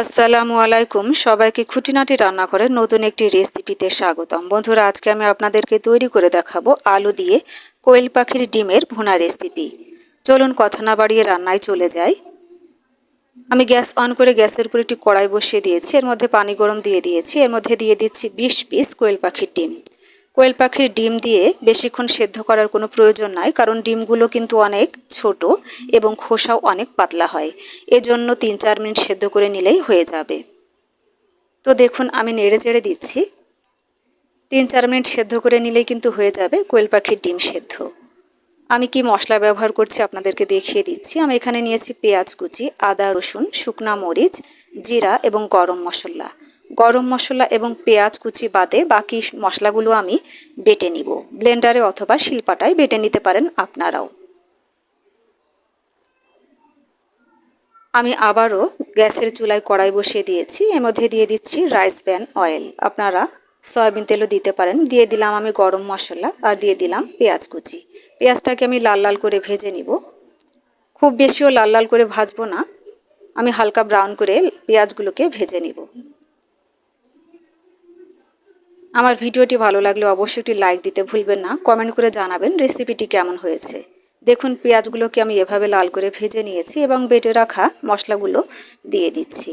আসসালামু আলাইকুম। সবাইকে খুঁটিনাটি রান্না করে নতুন একটি রেসিপিতে স্বাগতম। বন্ধুরা, আজকে আমি আপনাদেরকে তৈরি করে দেখাবো আলু দিয়ে কোয়েল পাখির ডিমের ভুনা রেসিপি। চলুন কথা না বাড়িয়ে রান্নায় চলে যাই। আমি গ্যাস অন করে গ্যাসের উপর একটি কড়াই বসিয়ে দিয়েছি। এর মধ্যে পানি গরম দিয়ে দিয়েছি। এর মধ্যে দিয়ে দিচ্ছি বিশ পিস কোয়েল পাখির ডিম। কোয়েল পাখির ডিম দিয়ে বেশিক্ষণ সেদ্ধ করার কোনো প্রয়োজন নাই, কারণ ডিমগুলো কিন্তু অনেক ছোট এবং খোসাও অনেক পাতলা হয়। এজন্য তিন চার মিনিট সেদ্ধ করে নিলেই হয়ে যাবে। তো দেখুন, আমি নেড়ে চেড়ে দিচ্ছি। তিন চার মিনিট সেদ্ধ করে নিলেই কিন্তু হয়ে যাবে কোয়েল পাখির ডিম সেদ্ধ। আমি কি মশলা ব্যবহার করছি আপনাদেরকে দেখিয়ে দিচ্ছি। আমি এখানে নিয়েছি পেঁয়াজ কুচি, আদা, রসুন, শুকনা মরিচ, জিরা এবং গরম মশলা। গরম মশলা এবং পেঁয়াজ কুচি বাদে বাকি মশলাগুলো আমি বেটে নিব। ব্লেন্ডারে অথবা শিলপাটায় বেটে নিতে পারেন আপনারাও। আমি আবারও গ্যাসের চুলায় কড়াই বসিয়ে দিয়েছি। এর মধ্যে দিয়ে দিচ্ছি রাইস ব্যান অয়েল। আপনারা সয়াবিন তেলও দিতে পারেন। দিয়ে দিলাম আমি গরম মশলা আর দিয়ে দিলাম পেঁয়াজ কুচি। পেঁয়াজটাকে আমি লাল লাল করে ভেজে নিব। খুব বেশিও লাল লাল করে ভাজবো না। আমি হালকা ব্রাউন করে পেঁয়াজগুলোকে ভেজে নিব। আমার ভিডিওটি ভালো লাগলে অবশ্যই একটি লাইক দিতে ভুলবেন না। কমেন্ট করে জানাবেন রেসিপিটি কেমন হয়েছে। দেখুন, পেঁয়াজগুলোকে আমি এভাবে লাল করে ভেজে নিয়েছি এবং বেটে রাখা মশলাগুলো দিয়ে দিচ্ছি।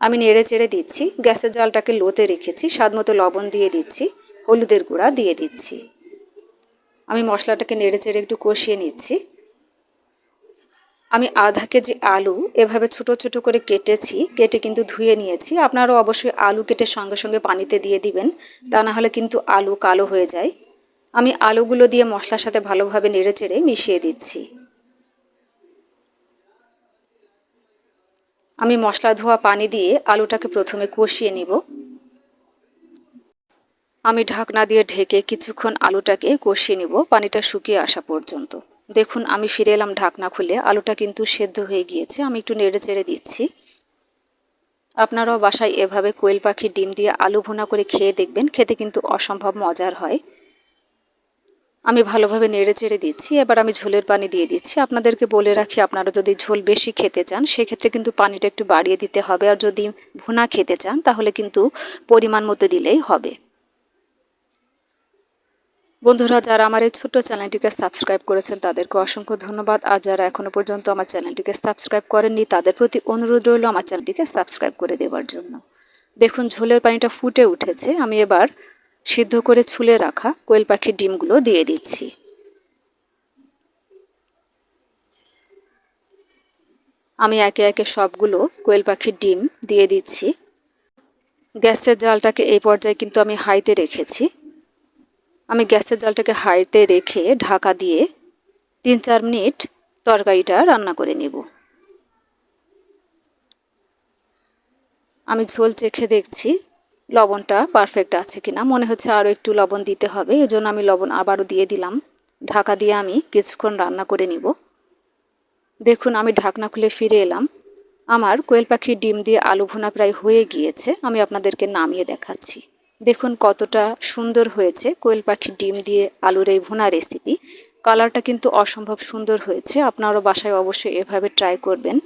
আমি নেড়ে চেড়ে দিচ্ছি, গ্যাসের জালটাকে লোতে রেখেছি, স্বাদ মতো লবণ দিয়ে দিচ্ছি, হলুদের গুঁড়া দিয়ে দিচ্ছি। আমি মশলাটাকে নেড়ে চেড়ে একটু কষিয়ে নিচ্ছি। আমি আধা কেজি আলু এভাবে ছোট ছোট করে কেটেছি, কেটে কিন্তু ধুয়ে নিয়েছি। আপনারাও অবশ্যই আলু কেটে সঙ্গে সঙ্গে পানিতে দিয়ে দিবেন, তা না হলে কিন্তু আলু কালো হয়ে যায়। আমি আলুগুলো দিয়ে মশলার সাথে ভালোভাবে নেড়ে চেড়ে মিশিয়ে দিচ্ছি। আমি মশলা ধোয়া পানি দিয়ে আলুটাকে প্রথমে কষিয়ে নিব। আমি ঢাকনা দিয়ে ঢেকে কিছুক্ষণ আলুটাকে কষিয়ে নিব, পানিটা শুকিয়ে আসা পর্যন্ত। দেখুন, আমি ফিরে এলাম ঢাকনা খুলে। আলুটা কিন্তু সেদ্ধ হয়ে গিয়েছে। আমি একটু নেড়ে চেড়ে দিচ্ছি। আপনারাও বাসায় এভাবে কোয়েল পাখির ডিম দিয়ে আলু ভুনা করে খেয়ে দেখবেন। খেতে কিন্তু অসম্ভব মজার হয়। আমি ভালোভাবে নেড়ে চেড়ে দিচ্ছি, এবার আমি ঝোলের পানি দিয়ে দিচ্ছি। আপনাদেরকে বলে রাখি, আপনারা যদি ঝোল বেশি খেতে চান, সেক্ষেত্রে কিন্তু পানিটা একটু বাড়িয়ে দিতে হবে। আর যদি ভুনা খেতে চান, তাহলে কিন্তু পরিমাণ মতো দিলেই হবে। বন্ধুরা, যারা আমার এই ছোট্ট চ্যানেলটিকে সাবস্ক্রাইব করেছেন, তাদেরকে অসংখ্য ধন্যবাদ। আর যারা এখনও পর্যন্ত আমার চ্যানেলটিকে সাবস্ক্রাইব করেননি, তাদের প্রতি অনুরোধ রইল আমার চ্যানেলটিকে সাবস্ক্রাইব করে দেওয়ার জন্য। দেখুন, ঝোলের পানিটা ফুটে উঠেছে। আমি এবার সিদ্ধ করে ছুলে রাখা কোয়েল পাখির ডিমগুলো দিয়ে দিচ্ছি। আমি একে একে সবগুলো কোয়েল পাখির ডিম দিয়ে দিচ্ছি। গ্যাসের জালটাকে এই পর্যায়ে কিন্তু আমি হাইতে রেখেছি। আমি গ্যাসের জালটাকে হাইতে রেখে ঢাকা দিয়ে তিন চার মিনিট তরকারিটা রান্না করে নেব। আমি ঝোল চেখে দেখছি লবণটা পারফেক্ট আছে কিনা। মনে হচ্ছে আরও একটু লবণ দিতে হবে, এজন্য আমি লবণ আবারও দিয়ে দিলাম। ঢাকা দিয়ে আমি কিছুক্ষণ রান্না করে নিব। দেখুন, আমি ঢাকনা খুলে ফিরে এলাম। আমার কোয়েল পাখির ডিম দিয়ে আলু ভুনা প্রায় হয়ে গিয়েছে, আমি আপনাদেরকে নামিয়ে দেখাচ্ছি। দেখুন, কতটা সুন্দর হয়েছে কোয়েল পাখির ডিম দিয়ে আলুর এই ভুনা রেসিপি কালারটা কিন্তু অসম্ভব সুন্দর হয়েছে, আপনারও বাসায় অবশ্যই এভাবে ট্রাই করবেন।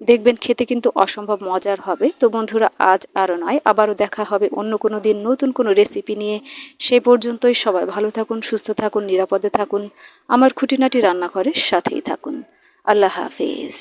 দেখবেন খেতে কিন্তু অসম্ভব মজার হবে। তো বন্ধুরা, আজ আরও নয়, আবারও দেখা হবে অন্য কোনো দিন নতুন কোনো রেসিপি নিয়ে। সে পর্যন্তই সবাই ভালো থাকুন, সুস্থ থাকুন, নিরাপদে থাকুন। আমার খুঁটিনাটি রান্নাঘরের সাথেই থাকুন। আল্লাহ হাফিজ।